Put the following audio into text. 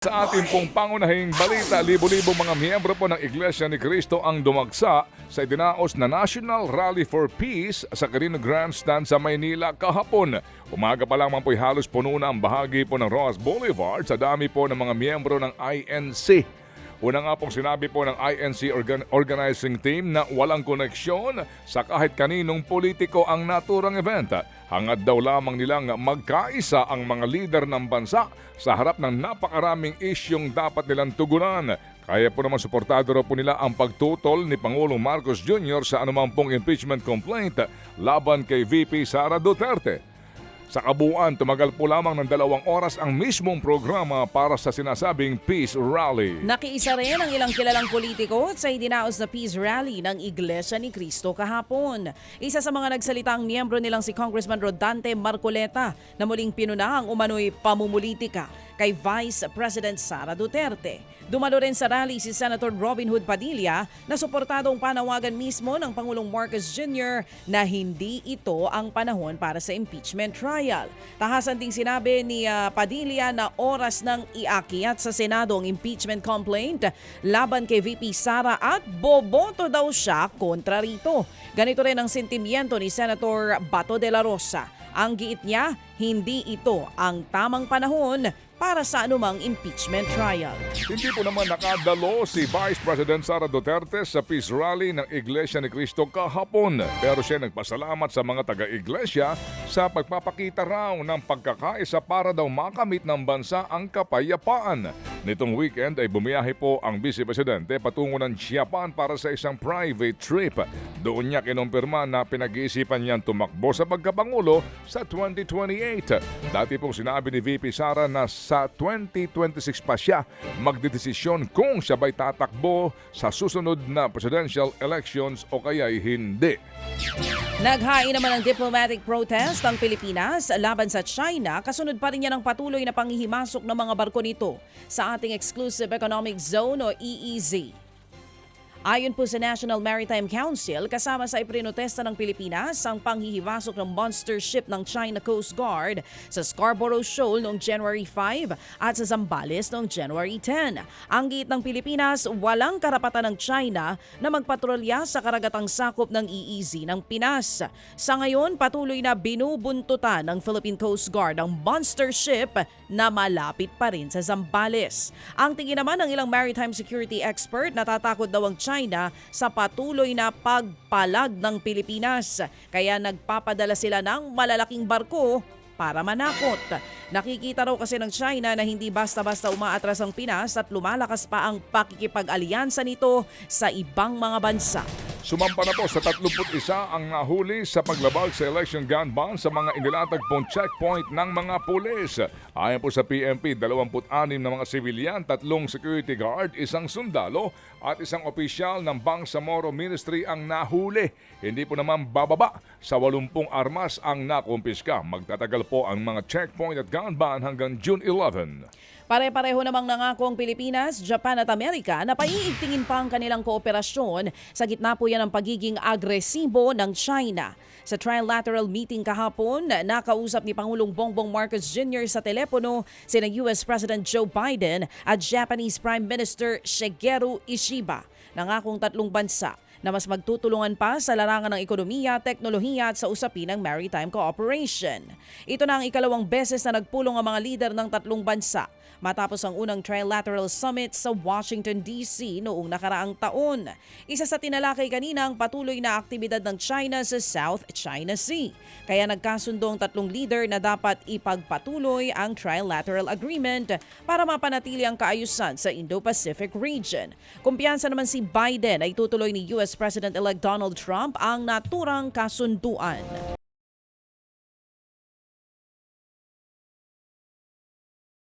Sa ating pong pangunahing balita, libo-libo mga miyembro po ng Iglesia ni Cristo ang dumagsa sa idinaos na National Rally for Peace sa Carino Grandstand sa Maynila kahapon. Umaga pa lamang po'y halos puno na ang bahagi po ng Ross Boulevard sa dami po ng mga miyembro ng INC. Una nga pong sinabi po ng INC organ- organizing team na walang koneksyon sa kahit kaninong politiko ang naturang event. Hangad daw lamang nilang magkaisa ang mga lider ng bansa sa harap ng napakaraming isyong dapat nilang tugunan. Kaya po naman suportado raw po nila ang pagtutol ni Pangulong Marcos Jr. sa anumang pong impeachment complaint laban kay VP Sara Duterte. Sa kabuuan, tumagal po lamang ng dalawang oras ang mismong programa para sa sinasabing Peace Rally. Nakiisa rin ang ilang kilalang politiko sa idinaos na peace rally ng Iglesia ni Cristo kahapon. Isa sa mga nagsalitang miyembro nilang si Congressman Rodante Marcoleta na muling pinuna ang umano'y pamumulitika kay Vice President Sara Duterte. Dumalo rin sa rally si Senator Robin Hood Padilla na suportadong panawagan mismo ng Pangulong Marcos Jr. na hindi ito ang panahon para sa impeachment trial. Tahasan ding sinabi ni ah, Padilla na oras ng iakyat sa Senado ang impeachment complaint laban kay VP Sara at boboto daw siya kontra rito. Ganito rin ang sentimiento ni Senator Bato de la Rosa. Ang giit niya, hindi ito ang tamang panahon para sa anumang impeachment trial. Hindi po naman nakadalo si Vice President Sara Duterte sa peace rally ng Iglesia ni Cristo kahapon. Pero siya nagpasalamat sa mga taga-iglesia sa pagpapakita raw ng pagkakaisa para daw makamit ng bansa ang kapayapaan. Nitong weekend ay bumiyahe po ang Vice Presidente patungo ng Japan para sa isang private trip. Doon niya kinumpirma na pinag-iisipan niyang tumakbo sa pagkapangulo sa 2028. Dati pong sinabi ni VP Sara na sa 2026 pa siya magdedesisyon kung siya ba'y tatakbo sa susunod na presidential elections o kaya'y hindi. Naghain naman ng diplomatic protest ang Pilipinas laban sa China kasunod pa rin niya ng patuloy na panghihimasok ng mga barko nito sa ating Exclusive Economic Zone o EEZ. Ayon po sa National Maritime Council, kasama sa iprinotesta ng Pilipinas ang panghihimasok ng monster ship ng China Coast Guard sa Scarborough Shoal noong January 5 at sa Zambales noong January 10. Ang giit ng Pilipinas, walang karapatan ng China na magpatrolya sa karagatang sakop ng EEZ ng Pinas. Sa ngayon, patuloy na binubuntutan ng Philippine Coast Guard ang monster ship na malapit pa rin sa Zambales. Ang tingin naman ng ilang maritime security expert, natatakot daw ang China sa patuloy na pagpalag ng Pilipinas. Kaya nagpapadala sila ng malalaking barko para manakot. Nakikita raw kasi ng China na hindi basta-basta umaatras ang Pinas at lumalakas pa ang pakikipag-alyansa nito sa ibang mga bansa. Sumampa na po sa 31 ang nahuli sa paglabag sa election gun ban sa mga inilatag pong checkpoint ng mga pulis. Ayon po sa PMP, 26 na mga sibilyan, tatlong security guard, isang sundalo at isang opisyal ng Bangsamoro Ministry ang nahuli. Hindi po naman bababa sa 80 armas ang nakumpiska. Magtatagal po ang mga checkpoint at gun ban hanggang June 11. Pare-pareho namang nangako ang Pilipinas, Japan at Amerika na paiigtingin pa ang kanilang kooperasyon sa gitna po yan ng pagiging agresibo ng China. Sa trilateral meeting kahapon, nakausap ni Pangulong Bongbong Marcos Jr. sa telepono sina US President Joe Biden at Japanese Prime Minister Shigeru Ishiba. Nangakong tatlong bansa na mas magtutulungan pa sa larangan ng ekonomiya, teknolohiya at sa usapin ng maritime cooperation. Ito na ang ikalawang beses na nagpulong ang mga lider ng tatlong bansa matapos ang unang trilateral summit sa Washington DC noong nakaraang taon. Isa sa tinalakay kanina ang patuloy na aktibidad ng China sa South China Sea. Kaya nagkasundo ang tatlong leader na dapat ipagpatuloy ang trilateral agreement para mapanatili ang kaayusan sa Indo-Pacific region. Kumpiyansa naman si Biden ay tutuloy ni US President-elect Donald Trump ang naturang kasunduan.